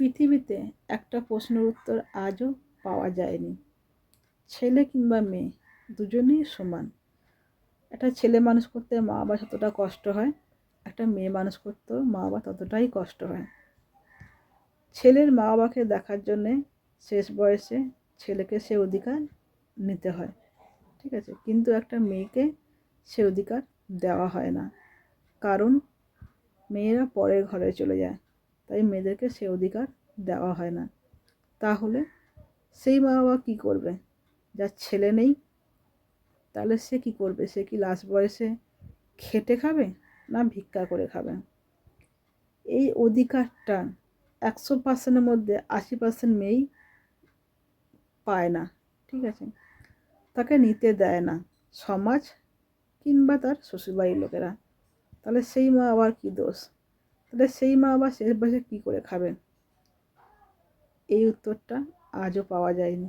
পৃথিবীতে একটা প্রশ্নের উত্তর আজও পাওয়া যায়নি। ছেলে কিংবা মেয়ে, দুজনেই সমান। একটা ছেলে মানুষ করতে মা বাবা যতটা কষ্ট হয়, একটা মেয়ে মানুষ করতেও মা বাবা ততটাই কষ্ট হয়। ছেলের মা বাবাকে দেখার জন্যে শেষ বয়সে ছেলেকে সে অধিকার নিতে হয়, ঠিক আছে? কিন্তু একটা মেয়েকে সে অধিকার দেওয়া হয় না। কারণ মেয়েরা পরের ঘরে চলে যায়। তাই মেয়েদেরকে সে অধিকার দেওয়া হয় না। তাহলে সেই মা বাবা কী করবে? যার ছেলে নেই, তাহলে সে কী করবে? সে কি লাস্ট বয়সে খেটে খাবে না ভিক্ষা করে খাবে? এই অধিকারটা একশো পার্সেন্টের মধ্যে আশি পার্সেন্ট মেয়েই পায় না, ঠিক আছে? তাকে নিতে দেয় না সমাজ কিংবা তার শ্বশুরবাড়ির লোকেরা। তাহলে সেই মা আবার কী দোষ? তাহলে সেই মা আবার শেষ বয়সে কী করে খাবেন এই উত্তরটা আজও পাওয়া যায়নি।